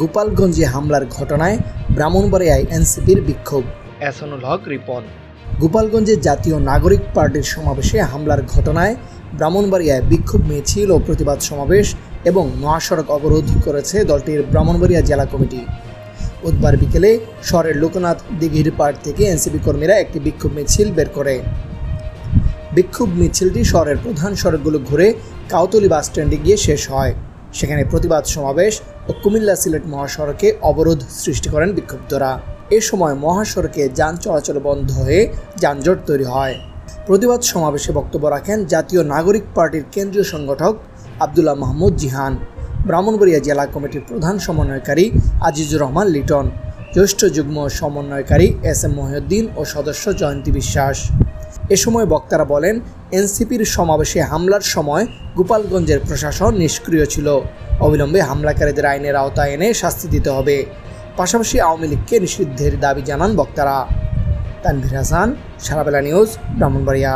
গোপালগঞ্জে হামলার ঘটনায় ব্রাহ্মণবাড়িয়ায় এনসিপির বিক্ষোভ। এসনুল হক রিপন। গোপালগঞ্জে জাতীয় নাগরিক পার্টির সমাবেশে হামলার ঘটনায় ব্রাহ্মণবাড়িয়ায় বিক্ষোভ মিছিল ও প্রতিবাদ সমাবেশ এবং মহাসড়ক অবরোধ করেছে দলটির ব্রাহ্মণবাড়িয়া জেলা কমিটি। বুধবার বিকেলে শহরের লোকনাথ দিঘির পাড় থেকে এনসিপি কর্মীরা একটি বিক্ষোভ মিছিল বের করে। বিক্ষোভ মিছিলটি শহরের প্রধান সড়কগুলো ঘুরে কাউতলি বাস স্ট্যান্ডে গিয়ে শেষ হয়। সেখানে প্রতিবাদ সমাবেশ ও কুমিল্লা সিলেট মহাসড়কে অবরোধ সৃষ্টি করেন বিক্ষুব্ধরা। এ সময় মহাসড়কে যান চলাচল বন্ধ হয়ে যানজট তৈরি হয়। প্রতিবাদ সমাবেশে বক্তব্য রাখেন জাতীয় নাগরিক পার্টির কেন্দ্রীয় সংগঠক আবদুল্লাহ মাহমুদ জিহান, ব্রাহ্মণবাড়িয়া জেলা কমিটির প্রধান সমন্বয়কারী আজিজুর রহমান লিটন, জ্যেষ্ঠ যুগ্ম সমন্বয়কারী এস এম মহিউদ্দিন ও সদস্য জয়ন্তী বিশ্বাস। এ সময় বক্তারা বলেন, এনসিপির সমাবেশে হামলার সময় গোপালগঞ্জের প্রশাসন নিষ্ক্রিয় ছিল। অবিলম্বে হামলাকারীদের আইনের আওতায় এনে শাস্তি দিতে হবে। পাশাপাশি আওয়ামী লীগকে নিষিদ্ধের দাবি জানান বক্তারা। তানভীর হাসান, সারাবেলা নিউজ, ব্রাহ্মণবাড়িয়া।